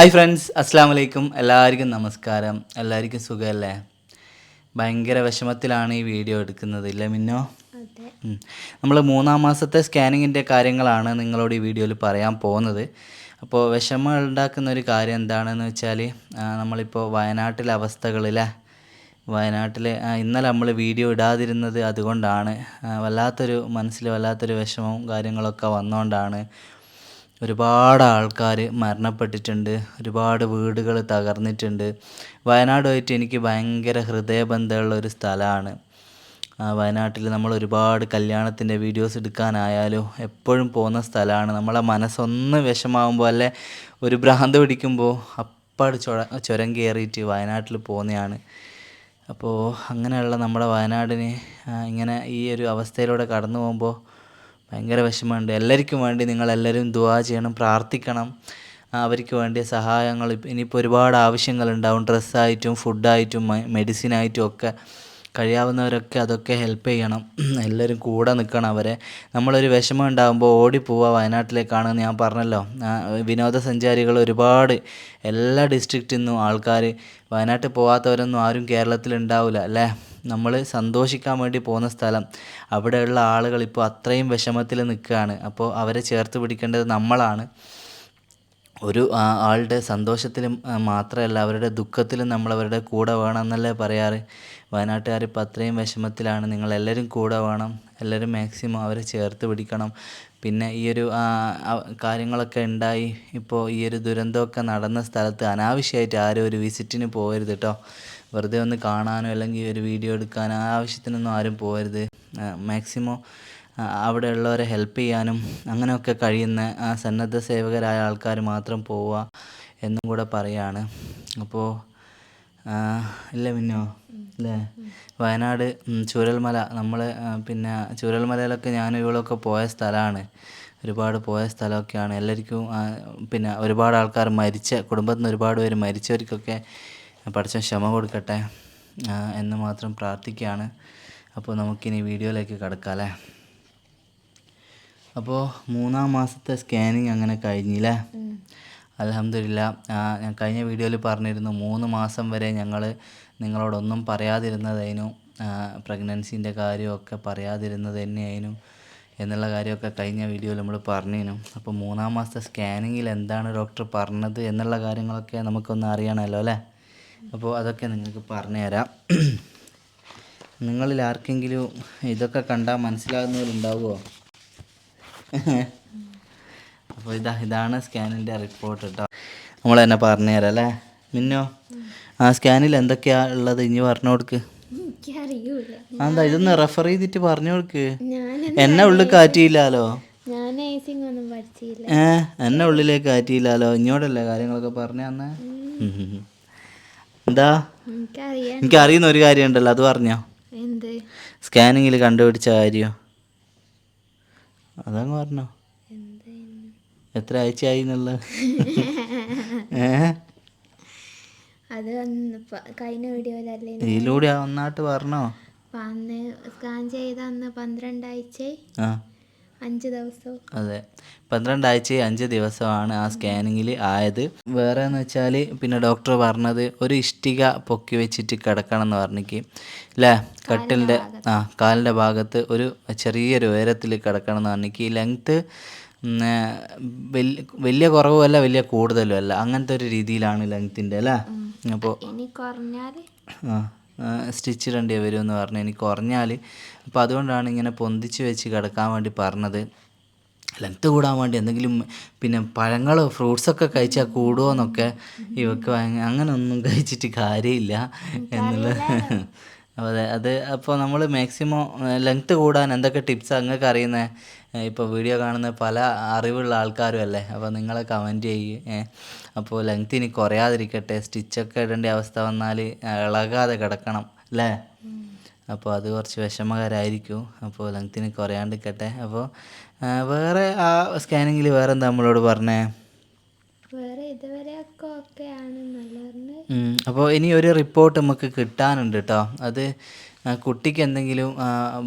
Hi friends അസ്സാം വലൈക്കും എല്ലാവർക്കും നമസ്കാരം. എല്ലാവർക്കും സുഖമല്ലേ? ഭയങ്കര വിഷമത്തിലാണ് ഈ വീഡിയോ എടുക്കുന്നത് ഇല്ലേ മിന്നോ? നമ്മൾ മൂന്നാം മാസത്തെ സ്കാനിങ്ങിന്റെ കാര്യങ്ങളാണ് നിങ്ങളോട് ഈ വീഡിയോയിൽ പറയാൻ പോകുന്നത്. അപ്പോൾ വിഷമം ഉണ്ടാക്കുന്ന ഒരു കാര്യം എന്താണെന്ന് വെച്ചാൽ നമ്മളിപ്പോൾ വയനാട്ടിലെ അവസ്ഥകളിലെ വയനാട്ടിൽ ഇന്നലെ നമ്മൾ വീഡിയോ ഇടാതിരുന്നത് അതുകൊണ്ടാണ്. വല്ലാത്തൊരു മനസ്സിൽ വല്ലാത്തൊരു വിഷമവും കാര്യങ്ങളൊക്കെ വന്നുകൊണ്ടാണ് ഒരുപാട് ആൾക്കാർ മരണപ്പെട്ടിട്ടുണ്ട് ഒരുപാട് വീടുകൾ തകർന്നിട്ടുണ്ട്. വയനാടുമായിട്ട് എനിക്ക് ഭയങ്കര ഹൃദയബന്ധമുള്ള ഒരു സ്ഥലമാണ്. വയനാട്ടിൽ നമ്മൾ ഒരുപാട് കല്യാണത്തിന്റെ വീഡിയോസ് എടുക്കാനായാലും എപ്പോഴും പോകുന്ന സ്ഥലമാണ്. നമ്മളെ മനസ്സൊന്ന് വിഷമാകുമ്പോൾ അല്ലെ ഒരു ഭ്രാന്ത് പിടിക്കുമ്പോൾ അപ്പാട് ചുര ചുരം കയറിയിട്ട് വയനാട്ടിൽ പോകുന്നതാണ്. അപ്പോൾ അങ്ങനെയുള്ള നമ്മുടെ വയനാടിന് ഇങ്ങനെ ഈ ഒരു അവസ്ഥയിലൂടെ കടന്നു പോകുമ്പോൾ ഭയങ്കര വിഷമമുണ്ട്. എല്ലാവർക്കും വേണ്ടി നിങ്ങളെല്ലാവരും ദുവാ ചെയ്യണം പ്രാർത്ഥിക്കണം. അവർക്ക് വേണ്ടിയ സഹായങ്ങൾ ഇനിയിപ്പോൾ ഒരുപാട് ആവശ്യങ്ങളുണ്ടാവും. ഡ്രസ്സായിട്ടും ഫുഡായിട്ടും മെഡിസിനായിട്ടും ഒക്കെ. കഴിയാവുന്നവരൊക്കെ അതൊക്കെ ഹെൽപ്പ് ചെയ്യണം. എല്ലാവരും കൂടെ നിൽക്കണം അവരെ. നമ്മളൊരു വിഷമം ഉണ്ടാകുമ്പോൾ ഓടിപ്പോവുക വയനാട്ടിലേക്കാണെന്ന് ഞാൻ പറഞ്ഞല്ലോ. വിനോദസഞ്ചാരികൾ ഒരുപാട് എല്ലാ ഡിസ്ട്രിക്റ്റിൽ നിന്നും ആൾക്കാർ വയനാട്ടിൽ പോകാത്തവരൊന്നും ആരും കേരളത്തിൽ ഉണ്ടാവില്ല അല്ലേ? നമ്മൾ സന്തോഷിക്കാൻ വേണ്ടി പോകുന്ന സ്ഥലം. അവിടെയുള്ള ആളുകൾ ഇപ്പോൾ അത്രയും വിഷമത്തിൽ നിൽക്കുകയാണ്. അപ്പോൾ അവരെ ചേർത്ത് പിടിക്കേണ്ടത് നമ്മളാണ്. ഒരു ആളുടെ സന്തോഷത്തിലും മാത്രമല്ല അവരുടെ ദുഃഖത്തിലും നമ്മൾ അവരുടെ കൂടെ വേണം എന്നല്ലേ പറയാറ്. വയനാട്ടുകാർ ഇപ്പോൾ അത്രയും വിഷമത്തിലാണ്. നിങ്ങളെല്ലാവരും കൂടെ വേണം. എല്ലാവരും മാക്സിമം അവരെ ചേർത്ത് പിടിക്കണം. പിന്നെ ഈ ഒരു കാര്യങ്ങളൊക്കെ ഉണ്ടായി. ഇപ്പോൾ ഈ ഒരു ദുരന്തമൊക്കെ നടന്ന സ്ഥലത്ത് അനാവശ്യമായിട്ട് ആരും ഒരു വിസിറ്റിന് പോകരുത് കേട്ടോ വെറുതെ ഒന്ന് കാണാനോ അല്ലെങ്കിൽ ഒരു വീഡിയോ എടുക്കാനോ ആവശ്യത്തിനൊന്നും ആരും പോകരുത്. മാക്സിമം അവിടെ ഉള്ളവരെ ഹെൽപ്പ് ചെയ്യാനും അങ്ങനെയൊക്കെ കഴിയുന്ന ആ സന്നദ്ധ സേവകരായ ആൾക്കാർ മാത്രം പോവുക എന്നും കൂടെ പറയാണ്. അപ്പോൾ ഇല്ല മിന്നോ? അല്ലേ വയനാട് ചൂരൽമല. നമ്മൾ പിന്നെ ചൂരൽമലയിലൊക്കെ ഞാനും ഇവളൊക്കെ പോയ സ്ഥലമാണ്. ഒരുപാട് പോയ സ്ഥലമൊക്കെയാണ്. എല്ലാവർക്കും പിന്നെ ഒരുപാട് ആൾക്കാർ മരിച്ച കുടുംബത്തിൽ നിന്ന് ഒരുപാട് പേര് മരിച്ചവർക്കൊക്കെ പഠിച്ച ക്ഷമ കൊടുക്കട്ടെ എന്ന് മാത്രം പ്രാർത്ഥിക്കുകയാണ്. അപ്പോൾ നമുക്കിനി വീഡിയോയിലേക്ക് കിടക്കാം അല്ലേ? അപ്പോൾ മൂന്നാം മാസത്തെ സ്കാനിങ് അങ്ങനെ കഴിഞ്ഞില്ലേ അലഹമില്ല ഞാൻ കഴിഞ്ഞ വീഡിയോയിൽ പറഞ്ഞിരുന്നു മൂന്ന് മാസം വരെ ഞങ്ങൾ നിങ്ങളോടൊന്നും പറയാതിരുന്നതായിരുന്നു പ്രഗ്നൻസിന്റെ കാര്യമൊക്കെ പറയാതിരുന്നത് തന്നെയായിരുന്നു എന്നുള്ള കാര്യമൊക്കെ കഴിഞ്ഞ വീഡിയോയിൽ നമ്മൾ പറഞ്ഞിരുന്നു അപ്പോൾ മൂന്നാം മാസത്തെ സ്കാനിങ്ങിൽ എന്താണ് ഡോക്ടർ പറഞ്ഞത് എന്നുള്ള കാര്യങ്ങളൊക്കെ നമുക്കൊന്ന് അറിയണമല്ലോ അല്ലേ അപ്പോൾ അതൊക്കെ നിങ്ങൾക്ക് പറഞ്ഞു തരാം. നിങ്ങളിൽ ആർക്കെങ്കിലും ഇതൊക്കെ കണ്ടാൽ മനസ്സിലാകുന്നവരുണ്ടാവുമോ അപ്പോൾ ഇതാ ഇതാണ് സ്കാനിന്റെ റിപ്പോർട്ട് കേട്ടോ നമ്മൾ തന്നെ പറഞ്ഞു തരാം അല്ലേ? മിന്നോ ആ സ്കാനിൽ എന്തൊക്കെയാ ഉള്ളത്? ഇനി പറഞ്ഞു കൊടുക്ക്. എന്താ ഇതൊന്ന് റെഫർ ചെയ്തിട്ട് പറഞ്ഞു കൊടുക്ക്. എന്നെ ഉള്ളിൽ കാറ്റിയില്ലാലോ? ഞാൻ നേഴ്സിംഗ് ഒന്നും പഠിച്ചില്ല. ഏ എന്നെ ഉള്ളിലേക്ക് കാറ്റിയില്ലാലോ? ഇങ്ങോട്ടല്ലേ കാര്യങ്ങളൊക്കെ പറഞ്ഞു തന്നെ എന്താ? എനിക്ക് അറിയുന്ന ഒരു കാര്യം ഉണ്ടല്ലോ അത് പറഞ്ഞോ. സ്കാനിങ്ങിൽ കണ്ടുപിടിച്ച കാര്യം? അതങ്ങ് പറഞ്ഞോ. എത്ര ആഴ്ചയായി എന്നുള്ള അത് കഴിഞ്ഞ വീഡിയോയിലല്ലേ ഇതിലൂടെ ഒന്നാട്ട് പറഞ്ഞോ. സ്കാൻ ചെയ്ത അന്ന് പന്ത്രണ്ടാഴ്ച അഞ്ച് ദിവസം. അതെ. പന്ത്രണ്ടാഴ്ച അഞ്ച് ദിവസമാണ് ആ സ്കാനിങ്ങിൽ ആയത്. വേറെ എന്ന് വെച്ചാൽ പിന്നെ ഡോക്ടർ പറഞ്ഞത് ഒരു ഇഷ്ടിക പൊക്കി വെച്ചിട്ട് കിടക്കണം എന്ന് പറഞ്ഞിക്ക്. അല്ലേ കട്ടിലിന്റെ ആ കാലിന്റെ ഭാഗത്ത് ഒരു ചെറിയൊരു ഉയരത്തിൽ കിടക്കണം എന്ന് പറഞ്ഞിക്ക് ലെങ്ത്ത് വലിയ കുറവുമല്ല വലിയ കൂടുതലും അല്ല അങ്ങനത്തെ ഒരു രീതിയിലാണ് ലെങ്ത്തിന്റെ അല്ലേ? അപ്പോൾ ആ. സ്റ്റിച്ച് ഇടേണ്ടി വരുമെന്ന് പറഞ്ഞു. എനിക്ക് കുറഞ്ഞാൽ അപ്പോൾ അതുകൊണ്ടാണ് ഇങ്ങനെ പൊന്തിച്ച് വെച്ച് കിടക്കാൻ വേണ്ടി പറഞ്ഞത്. ലെങ്ത്ത് കൂടാൻ വേണ്ടി എന്തെങ്കിലും പിന്നെ പഴങ്ങളോ ഫ്രൂട്ട്സൊക്കെ കഴിച്ചാൽ കൂടുമോ എന്നൊക്കെ ഇവക്ക് അങ്ങനെ ഒന്നും കഴിച്ചിട്ട് കാര്യമില്ല. എന്നുള്ളത്. അതെ അത് അപ്പോൾ നമ്മൾ മാക്സിമം ലെങ്ത്ത് കൂടാൻ എന്തൊക്കെ ടിപ്സ് നിങ്ങൾക്ക് അറിയുന്നത് ഇപ്പോൾ വീഡിയോ കാണുന്ന പല അറിവുള്ള ആൾക്കാരും അല്ലേ? അപ്പോൾ നിങ്ങളെ കമന്റ് ചെയ്യ് അപ്പോൾ ലെങ്ത്ത് ഇനി കുറയാതിരിക്കട്ടെ സ്റ്റിച്ചൊക്കെ ഇടേണ്ട അവസ്ഥ വന്നാൽ ഇളകാതെ കിടക്കണം അല്ലേ? അപ്പോൾ അത് കുറച്ച് വിഷമകരമായിരിക്കും അപ്പോൾ ലെങ്ത്തിന് കുറയാണ്ടിരിക്കട്ടെ. അപ്പോൾ വേറെ ആ സ്കാനിങ്ങിൽ വേറെ എന്താ നമ്മളോട് പറഞ്ഞേ? ഇതുവരെയൊക്കെ ഓക്കെ അപ്പോൾ ഇനി ഒരു റിപ്പോർട്ട് നമുക്ക് കിട്ടാനുണ്ട് കേട്ടോ അത് കുട്ടിക്ക് എന്തെങ്കിലും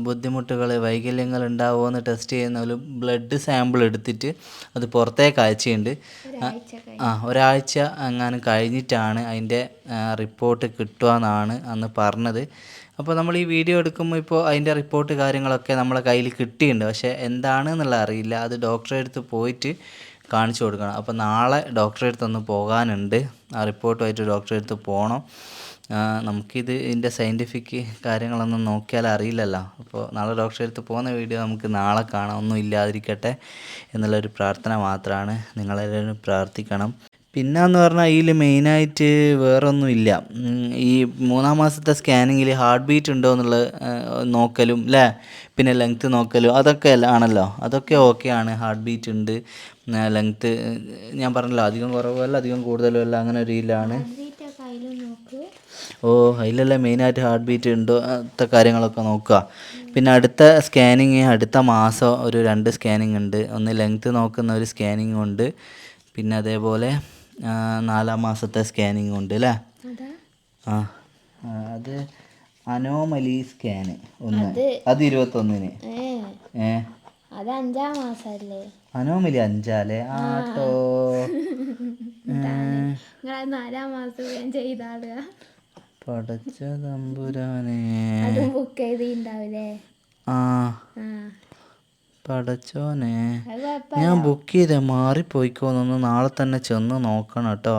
ബുദ്ധിമുട്ടുകൾ വൈകല്യങ്ങൾ ഉണ്ടാവുമോ എന്ന് ടെസ്റ്റ് ചെയ്യുന്ന ഒരു ബ്ലഡ് സാമ്പിൾ എടുത്തിട്ട് അത് പുറത്തേക്ക് അയച്ചിട്ടുണ്ട്. ആ ഒരാഴ്ച എങ്ങാനും കഴിഞ്ഞിട്ടാണ് അതിന്റെ റിപ്പോർട്ട് കിട്ടുകയെന്നാണ് അന്ന് പറഞ്ഞത്. അപ്പോൾ നമ്മൾ ഈ വീഡിയോ എടുക്കുമ്പോൾ ഇപ്പോൾ അതിന്റെ റിപ്പോർട്ട് കാര്യങ്ങളൊക്കെ നമ്മളെ കയ്യിൽ കിട്ടിയിട്ടുണ്ട്. പക്ഷേ എന്താണെന്നുള്ള അറിയില്ല. അത് ഡോക്ടറെ അടുത്ത് പോയിട്ട് കാണിച്ചു കൊടുക്കണം. അപ്പോൾ നാളെ ഡോക്ടറെ അടുത്ത് ഒന്ന് പോകാനുണ്ട്. ആ റിപ്പോർട്ടുമായിട്ട് ഡോക്ടറെ അടുത്ത് പോകണം നമുക്കിത് ഇതിന്റെ സയന്റിഫിക് കാര്യങ്ങളൊന്നും നോക്കിയാൽ അറിയില്ലല്ലോ. അപ്പോൾ നാളെ ഡോക്ടറെ അടുത്ത് പോകുന്ന വീഡിയോ നമുക്ക് നാളെ കാണാം. ഒന്നും ഇല്ലാതിരിക്കട്ടെ എന്നുള്ളൊരു പ്രാർത്ഥന മാത്രമാണ് നിങ്ങളെല്ലാവരും പ്രാർത്ഥിക്കണം. പിന്നെന്ന് പറഞ്ഞാൽ ഇതിൽ മെയിനായിട്ട് വേറൊന്നുമില്ല. ഈ മൂന്നാം മാസത്തെ സ്കാനിങ്ങിൽ ഹാർട്ട് ബീറ്റ് ഉണ്ടോ എന്നുള്ള നോക്കലും അല്ലേ പിന്നെ ലെങ്ത്ത് നോക്കലും അതൊക്കെ ആണല്ലോ? അതൊക്കെ ഓക്കെയാണ് ഹാർട്ട് ബീറ്റ് ഉണ്ട്. ലെങ്ത്ത് ഞാൻ പറഞ്ഞല്ലോ അധികം കുറവല്ല അധികം കൂടുതലും അല്ല അങ്ങനെ ഒരു വീട്ടൊക്കെ ഓ അതിലല്ലേ മെയിനായിട്ട് ഹാർട്ട് ബീറ്റ് ഉണ്ടോ അങ്ങനത്തെ കാര്യങ്ങളൊക്കെ നോക്കുക. പിന്നെ അടുത്ത സ്കാനിങ് അടുത്ത മാസം ഒരു രണ്ട് സ്കാനിങ് ഉണ്ട്. ഒന്ന് ലെങ്ത്ത് നോക്കുന്ന ഒരു സ്കാനിങ് ഉണ്ട്. പിന്നെ അതേപോലെ നാലാം മാസത്തെ സ്കാനിങ് ഉണ്ട് അല്ലേ ആ അത് അനോമലി സ്കാന് ഒന്ന്. അത് ഇരുപത്തൊന്നിന്. ഏ. അത് അഞ്ചാം മാസല്ലേ? അനോമലി അഞ്ചാലേ? ആട്ടോ. നാലാം മാസം ഞാൻ ചെയ്താളുക പടച്ച തമ്പുരാനെ. ബുക്ക് ചെയ്തിണ്ടാവില്ലേ ആ. പടച്ചോനെ. ഞാൻ ബുക്ക് ചെയ്തേ മാറിപ്പോയിക്കോന്നൊന്ന് നാളെ തന്നെ ചെന്ന് നോക്കണം കേട്ടോ.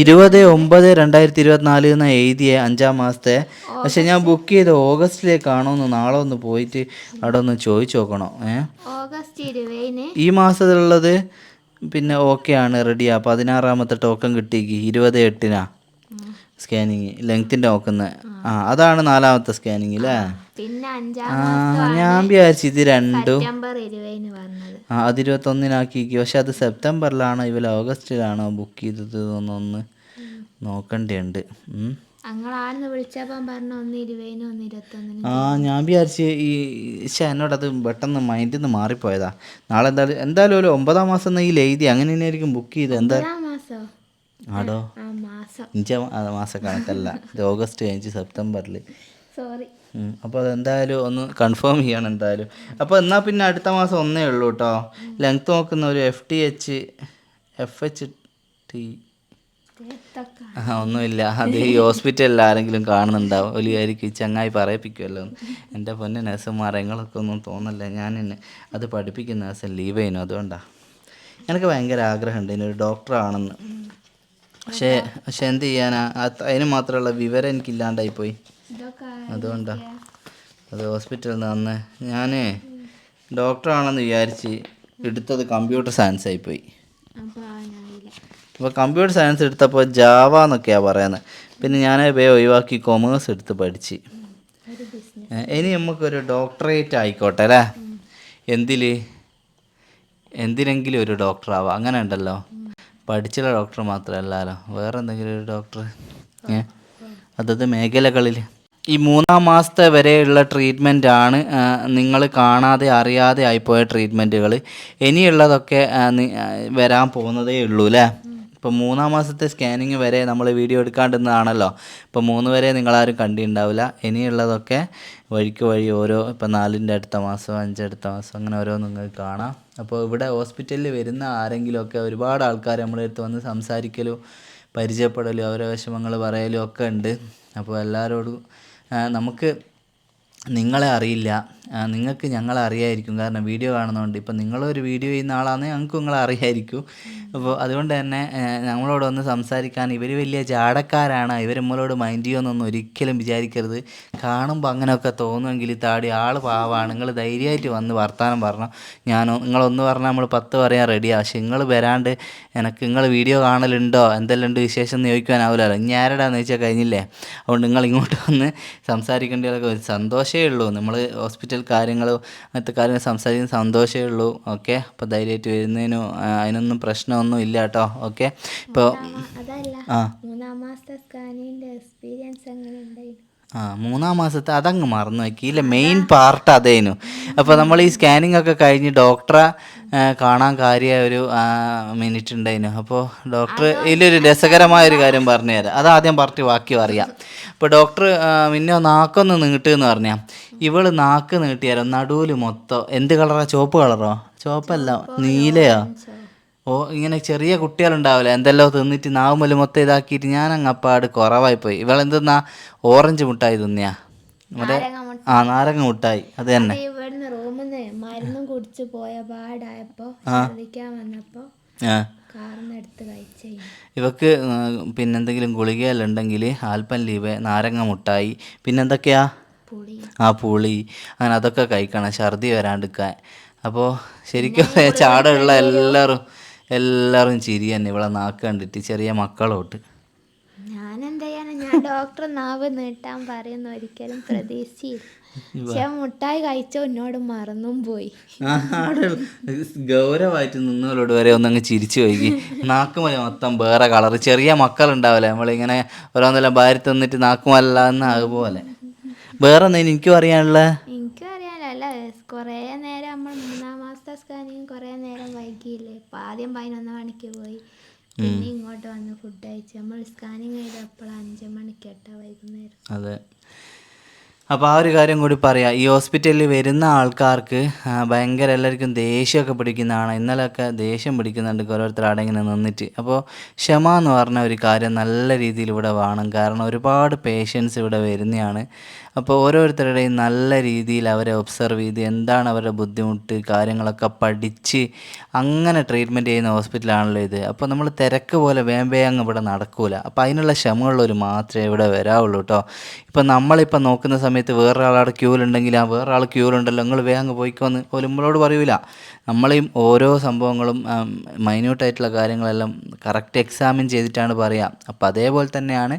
ഇരുപത് ഒമ്പത് രണ്ടായിരത്തി ഇരുപത്തിനാല് എന്ന എഴുതിയ അഞ്ചാം മാസത്തെ. പക്ഷെ ഞാൻ ബുക്ക് ചെയ്ത് ഓഗസ്റ്റിലേക്കാണോ ഒന്ന് നാളെ ഒന്ന് പോയിട്ട് അവിടെ ഒന്ന് ചോദിച്ചു നോക്കണോ. ഏഹ് ഈ മാസത്തിലുള്ളത് പിന്നെ ഓക്കെ ആണ് റെഡിയാ പതിനാറാമത്തെ ടോക്കൺ കിട്ടിക്ക് ഇരുപത് എട്ടിനാ. സ്കാനിങ് ലെങ്ത്തിന്റെ നോക്കുന്ന. ആ. അതാണ് നാലാമത്തെ സ്കാനിങ് അല്ലേ? ഞാൻ വിചാരിച്ചു ഇത് രണ്ടും ആ അത് ഇരുപത്തൊന്നിനാക്കി പക്ഷെ അത് സെപ്റ്റംബറിലാണോ ഇവർ ഓഗസ്റ്റിലാണോ ബുക്ക് ചെയ്തത് എന്നൊന്ന് ഒന്ന് ആ ഞാൻ വിചാരിച്ച് ഈ പക്ഷെ എന്നോട് അത് പെട്ടെന്ന് മൈൻഡിൽ നിന്ന് മാറിപ്പോയതാ. നാളെ എന്തായാലും എന്തായാലും ഒരു ഒമ്പതാം മാസം ഈ എഴുതി അങ്ങനെ തന്നെയായിരിക്കും ബുക്ക് ചെയ്ത് എന്താ? ആടോ? ആ മാസം മാസ കണക്കല്ല. ഇത് ഓഗസ്റ്റ് കഴിഞ്ഞ് സെപ്റ്റംബറിൽ സോറി. അപ്പോൾ അതെന്തായാലും ഒന്ന് കൺഫേം ചെയ്യണം എന്തായാലും. അപ്പോൾ എന്നാൽ പിന്നെ അടുത്ത മാസം ഒന്നേ ഉള്ളൂ കേട്ടോ ലെങ്ത് നോക്കുന്ന ഒരു F T H F H T ഒന്നുമില്ല. അത് ഈ ഹോസ്പിറ്റലിൽ ആരെങ്കിലും കാണുന്നുണ്ടാവും. ഒരു കാര്യം ഈ ചങ്ങായി പറയിപ്പിക്കുമല്ലോ എന്റെ പൊന്നെ നിങ്ങളൊക്കെ ഒന്നും തോന്നല്ല. ഞാൻ എന്നെ അത് പഠിപ്പിക്കുന്ന നേഴ്സൻ ലീവ് ചെയ്യുന്നു. അതുകൊണ്ടാണ് എനിക്ക് ഭയങ്കര ആഗ്രഹമുണ്ട്. ഇനി ഒരു ഡോക്ടറാണെന്ന്. പക്ഷേ പക്ഷെ എന്ത് ചെയ്യാനാ? അതിന് മാത്രമുള്ള വിവരം എനിക്കില്ലാണ്ടായി പോയി അതുകൊണ്ടാ. അത് ഹോസ്പിറ്റലിൽ നിന്ന് അന്ന് ഞാൻ ഡോക്ടറാണെന്ന് വിചാരിച്ച് എടുത്തത് കമ്പ്യൂട്ടർ സയൻസ് ആയിപ്പോയി അപ്പോൾ കമ്പ്യൂട്ടർ സയൻസ് എടുത്തപ്പോൾ ജാവ എന്നൊക്കെയാണ് പറയുന്നത് പിന്നെ ഞാൻ വേ ഒഴിവാക്കി കൊമേഴ്സ് എടുത്ത് പഠിച്ച്. ഇനി നമുക്കൊരു ഡോക്ടറേറ്റ് ആയിക്കോട്ടെ അല്ലേ? എന്തിൽ എന്തിനെങ്കിലും ഒരു ഡോക്ടറാവാം. അങ്ങനെ ഉണ്ടല്ലോ. പഠിച്ചുള്ള ഡോക്ടർ മാത്രമല്ലല്ലോ വേറെ എന്തെങ്കിലും ഒരു ഡോക്ടർ ഏ? അതത് മേഖലകളിൽ. ഈ മൂന്നാം മാസത്തെ വരെയുള്ള ട്രീറ്റ്മെന്റ് ആണ് നിങ്ങൾ കാണാതെ അറിയാതെ ആയിപ്പോയ ട്രീറ്റ്മെന്റുകൾ ഇനിയുള്ളതൊക്കെ വരാൻ പോകുന്നതേ ഉള്ളൂ അല്ലേ ഇപ്പോൾ മൂന്നാം മാസത്തെ സ്കാനിങ് വരെ നമ്മൾ വീഡിയോ എടുക്കാണ്ടിരുന്നതാണല്ലോ. ഇപ്പോൾ മൂന്ന് വരെ നിങ്ങളാരും കണ്ടിട്ടുണ്ടാവില്ല ഇനിയുള്ളതൊക്കെ വഴിക്ക് വഴി ഓരോ ഇപ്പോൾ നാലിന്റെ അടുത്ത മാസം അഞ്ചടുത്ത മാസം അങ്ങനെ ഓരോ നിങ്ങൾക്ക് കാണാം. അപ്പോൾ ഇവിടെ ഹോസ്പിറ്റലിൽ വരുന്ന ആരെങ്കിലുമൊക്കെ ഒരുപാട് ആൾക്കാർ നമ്മുടെ അടുത്ത് വന്ന് സംസാരിക്കലും പരിചയപ്പെടലും അവരെ വിഷമങ്ങൾ പറയലും ഒക്കെ ഉണ്ട്. അപ്പോൾ എല്ലാവരോടും നമുക്ക് നിങ്ങളെ അറിയില്ല. നിങ്ങൾക്ക് ഞങ്ങളെ അറിയായിരിക്കും. കാരണം വീഡിയോ കാണുന്നതുകൊണ്ട് ഇപ്പം നിങ്ങളൊരു വീഡിയോ ചെയ്യുന്ന ആളാണെങ്കിൽ ഞങ്ങൾക്ക് നിങ്ങളെ അറിയായിരിക്കും. അപ്പോൾ അതുകൊണ്ട് തന്നെ ഞങ്ങളോട് ഒന്ന് സംസാരിക്കാൻ ഇവർ വലിയ ജാടക്കാരാണ്. ഇവർ നമ്മളോട് മൈൻഡ് ചെയ്യുമെന്നൊന്നും ഒരിക്കലും വിചാരിക്കരുത്. കാണുമ്പോൾ അങ്ങനെയൊക്കെ തോന്നുമെങ്കിൽ താടി ആൾ പാവാണ്. നിങ്ങൾ ധൈര്യമായിട്ട് വന്ന് വർത്തമാനം പറഞ്ഞു. ഞാനോ നിങ്ങളൊന്ന് പറഞ്ഞാൽ നമ്മൾ പത്ത് പറയാൻ റെഡിയാണ് പക്ഷേ നിങ്ങൾ വരാണ്ട് എനിക്ക് നിങ്ങൾ വീഡിയോ കാണലുണ്ടോ? എന്തെല്ലാം ഉണ്ട് വിശേഷം എന്ന് ചോദിക്കാനാവില്ലല്ലോ ഇനി ആരടാന്ന് ചോദിച്ചാൽ കഴിഞ്ഞില്ലേ? അതുകൊണ്ട് നിങ്ങൾ ഇങ്ങോട്ട് വന്ന് സംസാരിക്കേണ്ടതൊക്കെ ഒരു സന്തോഷമേ ഉള്ളൂ. നമ്മൾ ഹോസ്പിറ്റൽ കാര്യങ്ങളോ അങ്ങനത്തെ കാര്യങ്ങൾ സംസാരിക്കുന്ന സന്തോഷമേ ഉള്ളൂ. ഓക്കെ? അപ്പോൾ ധൈര്യമായിട്ട് വരുന്നതിനോ അതിനൊന്നും പ്രശ്നമൊന്നും ഇല്ല കേട്ടോ. ഓക്കെ? ഇപ്പോൾ ആ. മൂന്നാം മാസത്തെ സ്കാനിന്റെ എക്സ്പീരിയൻസ് എങ്ങനെ ആ മൂന്നാം മാസത്തെ അതങ്ങ് മറന്നു നോക്കിയില്ല മെയിൻ പാർട്ട് അതേനു. അപ്പോൾ നമ്മൾ ഈ സ്കാനിങ് ഒക്കെ കഴിഞ്ഞ് ഡോക്ടറെ കാണാൻ കാര്യമായ ഒരു മിനിറ്റ് ഉണ്ടായിരുന്നു അപ്പോൾ ഡോക്ടർ ഇതിലൊരു രസകരമായ ഒരു കാര്യം പറഞ്ഞു തരാം. അത് ആദ്യം പറഞ്ഞ് ബാക്കി പറയാം അപ്പോൾ ഡോക്ടർ പിന്നെ നാക്കൊന്ന് നീട്ടുമെന്ന് പറഞ്ഞാൽ ഇവൾ നാക്ക് നീട്ടിയാലോ നടുവിൽ മൊത്തം. എന്ത് കളറാ? ചുവപ്പ് കളറോ? ചുവപ്പല്ല നീലയോ? ഓ ഇങ്ങനെ ചെറിയ കുട്ടികളുണ്ടാവില്ല? എന്തെല്ലോ തിന്നിട്ട് നാവുമ്മൽ മൊത്തം ഇതാക്കിയിട്ട് ഞാൻ അങ്ങ് അപ്പാട് കുറവായി പോയി ഇവളെന്തെന്നാ? ഓറഞ്ച് മുട്ടായി തിന്നിയാ. മറ്റേ ആ നാരങ്ങ മുട്ടായി. അത് തന്നെ. ഇവിടുന്ന് റൂമിൽ നിന്ന് മരുന്നും കുടിച്ച് പോയ പാടായപ്പോ ശ്രദ്ധിക്കാൻ വന്നപ്പോ ഇവക്ക് പിന്നെന്തെങ്കിലും ഗുളികയെല്ലാം ഉണ്ടെങ്കിൽ ആൽപ്പൻ ലീവ് നാരങ്ങ മുട്ടായി പിന്നെന്തൊക്കെയാ? ആ പുളി. അങ്ങനെ അതൊക്കെ കഴിക്കണം. ഛർദി വരാണ്ടിരിക്കാൻ. അപ്പോൾ ശരിക്കും ചാടുള്ള എല്ലാവരും എല്ലാവരും ചിരി തന്നെ ഇവിടെ നാക്ക് കണ്ടിട്ട് ചെറിയ മക്കളോട്ട്. ഞാൻ എന്താ ഞാൻ ഡോക്ടർ നാവ് നീട്ടാൻ പറയുന്ന ഒരിക്കലും പ്രതീക്ഷിച്ചില്ല. പക്ഷെ മുട്ടായി കഴിച്ചോ എന്നോട് മറന്നും പോയി. ഗൗരവമായിട്ട് നിന്നവരോട് വരെ ഒന്നങ്ങ് ചിരിച്ചു പോയി. നാക്കുമല മൊത്തം വേറെ കളർ ചെറിയ മക്കളുണ്ടാവില്ല നമ്മളിങ്ങനെ ഓരോന്നെല്ലാം ഭാര്യ തന്നിട്ട് നാക്കുമല്ല അതുപോലെ വേറെ എന്തെങ്കിലും എനിക്കും അറിയാനുള്ള? എനിക്കും അറിയാനല്ല. കുറേ നേരം നമ്മൾ മാസത്തെ കുറേ നേരം വൈകിയില്ലേ? ഇപ്പം ആദ്യം പതിനൊന്ന് മണിക്ക് പോയി. പിന്നെ ഇങ്ങോട്ട് വന്ന് ഫുഡ് കഴിച്ചു. നമ്മൾ സ്കാനിങ് ചെയ്തപ്പോൾ അഞ്ച് മണിക്ക് എട്ടാ വൈകുന്നേരം. അതെ. അപ്പോൾ ആ ഒരു കാര്യം കൂടി പറയാം. ഈ ഹോസ്പിറ്റലിൽ വരുന്ന ആൾക്കാർക്ക് ഭയങ്കര എല്ലാവർക്കും ദേഷ്യമൊക്കെ പിടിക്കുന്നതാണ്. ഇന്നലെയൊക്കെ ദേഷ്യം പിടിക്കുന്നുണ്ട് ഓരോരുത്തർ അവിടെ ഇങ്ങനെ നിന്നിട്ട്. അപ്പോൾ ക്ഷമ എന്ന് പറഞ്ഞ ഒരു കാര്യം നല്ല രീതിയിൽ ഇവിടെ വേണം. കാരണം ഒരുപാട് പേഷ്യൻസ് ഇവിടെ വരുന്നതാണ്. അപ്പോൾ ഓരോരുത്തരുടെയും നല്ല രീതിയിൽ അവരെ ഒബ്സർവ് ചെയ്ത് എന്താണ് അവരുടെ ബുദ്ധിമുട്ട് കാര്യങ്ങളൊക്കെ പഠിച്ച് അങ്ങനെ ട്രീറ്റ്മെന്റ് ചെയ്യുന്ന ഹോസ്പിറ്റലാണല്ലോ ഇത്. അപ്പോൾ നമ്മൾ തിരക്ക് പോലെ വേം വേഗം അങ്ങ് ഇവിടെ നടക്കൂല. അപ്പോൾ അതിനുള്ള ക്ഷമയുള്ളവർ മാത്രമേ ഇവിടെ വരാവുള്ളൂ കേട്ടോ. ഇപ്പം നമ്മളിപ്പോൾ നോക്കുന്ന സമയത്ത് വേറൊരാളവിടെ ക്യൂലുണ്ടെങ്കിൽ ആ വേറൊരാൾ ക്യൂലുണ്ടല്ലോ നിങ്ങൾ വേഗം പോയിക്കോന്ന് പോലും നമ്മളോട് പറയൂല. നമ്മളെയും ഓരോ സംഭവങ്ങളും മൈന്യൂട്ടായിട്ടുള്ള കാര്യങ്ങളെല്ലാം കറക്റ്റ് എക്സാമിൻ ചെയ്തിട്ടാണ് പറയുക അപ്പോൾ അതേപോലെ തന്നെയാണ്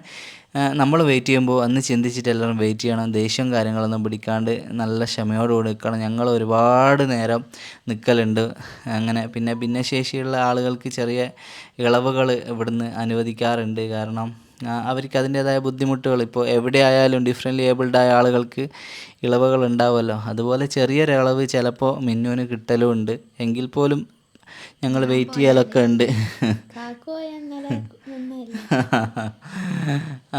നമ്മൾ വെയിറ്റ് ചെയ്യുമ്പോൾ അന്ന് ചിന്തിച്ചിട്ട് എല്ലാവരും വെയിറ്റ് ചെയ്യണം ദേഷ്യം കാര്യങ്ങളൊന്നും പിടിക്കാണ്ട് നല്ല ക്ഷമയോടുകൂടി നിൽക്കണം. ഞങ്ങൾ ഒരുപാട് നേരം നിൽക്കലുണ്ട് അങ്ങനെ പിന്നെ ഭിന്നശേഷിയുള്ള ആളുകൾക്ക് ചെറിയ ഇളവുകൾ ഇവിടുന്ന് അനുവദിക്കാറുണ്ട്. കാരണം അവർക്ക് അതിന്റേതായ ബുദ്ധിമുട്ടുകൾ. ഇപ്പോൾ എവിടെയായാലും ഡിഫറെന്റ്ലി ഏബിൾഡ് ആയ ആളുകൾക്ക് ഇളവുകൾ ഉണ്ടാവുമല്ലോ. അതുപോലെ ചെറിയൊരളവ് ചിലപ്പോൾ മിന്നുവിന് കിട്ടലും ഉണ്ട്. എങ്കിൽ പോലും ഞങ്ങൾ വെയിറ്റ് ചെയ്യാലൊക്കെ ഉണ്ട്.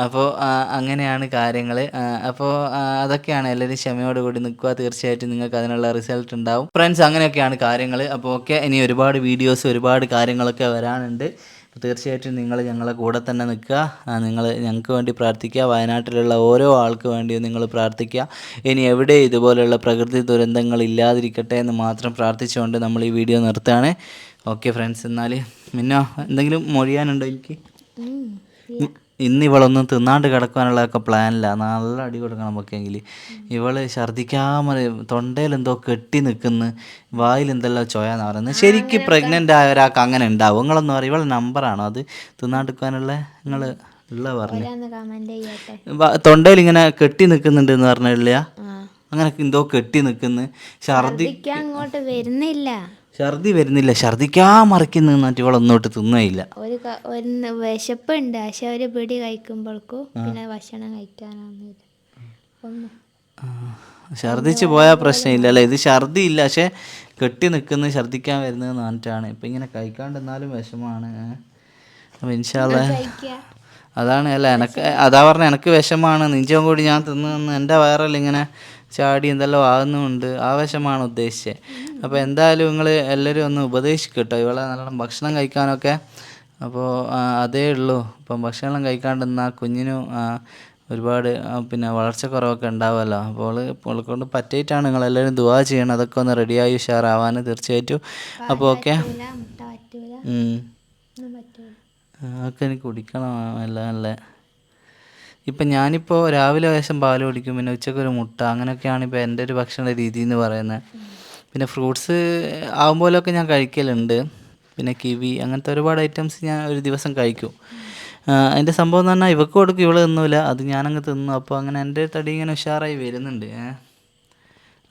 അപ്പോൾ അങ്ങനെയാണ് കാര്യങ്ങൾ. അപ്പോൾ അതൊക്കെയാണ് എല്ലാവരും ക്ഷമയോടുകൂടി നിൽക്കുക. തീർച്ചയായിട്ടും നിങ്ങൾക്ക് അതിനുള്ള റിസൾട്ട് ഉണ്ടാവും. ഫ്രണ്ട്സ് അങ്ങനെയൊക്കെയാണ് കാര്യങ്ങൾ. അപ്പോൾ ഓക്കെ ഇനി ഒരുപാട് വീഡിയോസ് ഒരുപാട് കാര്യങ്ങളൊക്കെ വരാനുണ്ട്. തീർച്ചയായിട്ടും നിങ്ങൾ ഞങ്ങളെ കൂടെ തന്നെ നിൽക്കുക. നിങ്ങൾ ഞങ്ങൾക്ക് വേണ്ടി പ്രാർത്ഥിക്കുക. വയനാട്ടിലുള്ള ഓരോ ആൾക്ക് വേണ്ടിയും നിങ്ങൾ പ്രാർത്ഥിക്കുക. ഇനി എവിടെ ഇതുപോലെയുള്ള പ്രകൃതി ദുരന്തങ്ങൾ ഇല്ലാതിരിക്കട്ടെ എന്ന് മാത്രം പ്രാർത്ഥിച്ചുകൊണ്ട് നമ്മൾ ഈ വീഡിയോ നിർത്തുകയാണ്. ഓക്കെ ഫ്രണ്ട്സ് എന്നാൽ മിന്നോ എന്തെങ്കിലും മൊഴിയാനുണ്ടോ എനിക്ക്? ഇന്ന് ഇവളൊന്നും തിന്നാണ്ട് കിടക്കാനുള്ളതൊക്കെ പ്ലാനില്ല നല്ല അടി കൊടുക്കണം നമുക്കെങ്കിൽ ഇവൾ ഛർദിക്കാൻ തൊണ്ടയിൽ എന്തോ കെട്ടി നിൽക്കുന്നു വായിൽ എന്തെല്ലാം ചോയാന്ന് പറയുന്നത് ശരിക്കും പ്രഗ്നന്റ് ആയ ഒരാൾക്ക് അങ്ങനെ ഉണ്ടാവും. നിങ്ങളൊന്നും പറയും ഇവളെ നമ്പറാണോ അത്? തിന്നാണ്ടിരിക്കാനുള്ള നിങ്ങൾ ഉള്ള പറഞ്ഞു. തൊണ്ടയിൽ ഇങ്ങനെ കെട്ടി നിൽക്കുന്നുണ്ട് എന്ന് പറഞ്ഞില്ല അങ്ങനെ എന്തോ കെട്ടി നിൽക്കുന്നു ഛർദി ഛർദിക്കാൻ അങ്ങോട്ട് വരുന്നില്ല. ഛർദി വരുന്നില്ല. ഛർദിക്കാൻ മറിക്കുന്നു എന്നിട്ട് ഇവളൊന്നോട്ട് തിന്നുകയില്ല. ഒരു ക- ഒരു വിശപ്പുണ്ട്. പക്ഷെ ഒരു പിടി കഴിക്കുമ്പോഴേക്കും പിന്നെ ഭക്ഷണം കഴിക്കാനൊന്നുമില്ല ഒന്നും. ഛർദിച്ച് പോയാൽ പ്രശ്നമില്ല അല്ലേ? ഇത് ഛർദി ഇല്ല പക്ഷെ കെട്ടി നിൽക്കുന്ന ഛർദിക്കാൻ വരുന്നത് പറഞ്ഞിട്ടാണ്. ഇപ്പം ഇങ്ങനെ കഴിക്കാണ്ടിരുന്നാലും വിഷമമാണ്. അപ്പം ഇൻഷാല്ല. കഴിക്കുക അതാണ് അല്ല? എനക്ക് അതാ പറഞ്ഞ എനിക്ക് വിഷമാണ് നിഞ്ചം കൂടി ഞാൻ തിന്ന് തിന്ന് എന്റെ വയറല്ല ഇങ്ങനെ ചാടി എന്തെല്ലാം ആകുന്നുമുണ്ട് ആവേശമാണ് ഉദ്ദേശിച്ചത്. അപ്പോൾ എന്തായാലും നിങ്ങൾ എല്ലാവരും ഒന്ന് ഉപദേശിക്കട്ടോ. കേട്ടോ ഇവളെ നല്ലോണം ഭക്ഷണം കഴിക്കാനൊക്കെ. അപ്പോൾ അതേ ഉള്ളൂ. ഇപ്പം ഭക്ഷണം കഴിക്കാണ്ടിരുന്നാൽ കുഞ്ഞിനും ഒരുപാട് പിന്നെ വളർച്ച കുറവൊക്കെ ഉണ്ടാവുമല്ലോ അപ്പോൾ ഉൾക്കൊണ്ട് പറ്റിയിട്ടാണ് നിങ്ങളെല്ലാവരും ദുവാ ചെയ്യണം അതൊക്കെ ഒന്ന് റെഡിയായി ഉഷാറാവാൻ തീർച്ചയായിട്ടും. അപ്പോൾ ഓക്കെ അതൊക്കെ എനിക്ക് കുടിക്കണം എല്ലാം നല്ല ഇപ്പം ഞാനിപ്പോൾ രാവിലെ വേഷം പാൽ കുടിക്കും പിന്നെ ഉച്ചയ്ക്ക് ഒരു മുട്ട അങ്ങനെയൊക്കെയാണ് ഇപ്പോൾ എന്റെ ഒരു ഭക്ഷണ രീതി എന്ന് പറയുന്നത്. പിന്നെ ഫ്രൂട്ട്സ് ആകുമ്പോഴൊക്കെ ഞാൻ കഴിക്കലുണ്ട്. പിന്നെ കിവി അങ്ങനത്തെ ഒരുപാട് ഐറ്റംസ് ഞാൻ ഒരു ദിവസം കഴിക്കും. എന്റെ സംഭവം എന്ന് പറഞ്ഞാൽ ഇവക്ക് കൊടുക്കും ഇവൾ തിന്നൂല. അത് ഞാനങ്ങ് തിന്നു. അപ്പോൾ അങ്ങനെ എന്റെ തടി ഇങ്ങനെ ഉഷാറായി വരുന്നുണ്ട്. ഏ.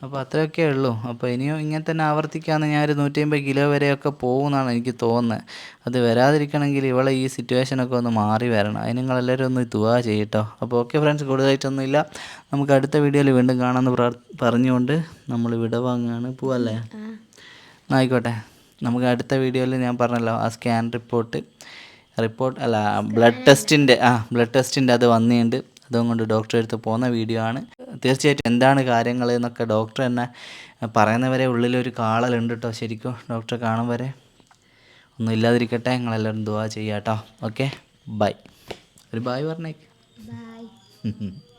അപ്പോൾ അത്രയൊക്കെ ഉള്ളൂ. അപ്പോൾ ഇനിയും ഇങ്ങനെ തന്നെ ആവർത്തിക്കാമെന്ന് ഞാൻ ഒരു നൂറ്റി അമ്പത് കിലോ വരെയൊക്കെ പോകുമെന്നാണ് എനിക്ക് തോന്നുന്നത് അത് വരാതിരിക്കണമെങ്കിൽ ഇവളെ ഈ സിറ്റുവേഷനൊക്കെ ഒന്ന് മാറി വരണം. അതിന് നിങ്ങളെല്ലാവരും ഒന്ന് തുക ചെയ്യട്ടോ. അപ്പോൾ ഓക്കെ ഫ്രണ്ട്സ് കൂടുതലായിട്ടൊന്നുമില്ല. നമുക്ക് അടുത്ത വീഡിയോയിൽ വീണ്ടും കാണാമെന്ന് പ്രാർ- പറഞ്ഞുകൊണ്ട് നമ്മൾ വിടവാങ്ങാണ് പോവല്ലേ? ആയിക്കോട്ടെ. നമുക്ക് അടുത്ത വീഡിയോയിൽ ഞാൻ പറഞ്ഞല്ലോ ആ സ്കാൻ റിപ്പോർട്ട് റിപ്പോർട്ട് അല്ല ബ്ലഡ് ടെസ്റ്റിന്റെ ആ ബ്ലഡ് ടെസ്റ്റിന്റെ അത് വന്നിട്ടുണ്ട്. അതും കൊണ്ട് ഡോക്ടറെ അടുത്ത് പോകുന്ന വീഡിയോ ആണ്. തീർച്ചയായിട്ടും എന്താണ് കാര്യങ്ങൾ എന്നൊക്കെ ഡോക്ടർ തന്നെ പറയുന്നവരെ ഉള്ളിലൊരു കാളലുണ്ട് കേട്ടോ ശരിക്കും ഡോക്ടറെ കാണും വരെ. ഒന്നും ഇല്ലാതിരിക്കട്ടെ നിങ്ങളെല്ലാവരും ദുവാ ചെയ്യാം കേട്ടോ ഓക്കെ? ബൈ. ഒരു ബായ് പറഞ്ഞേക്ക്. ബൈ.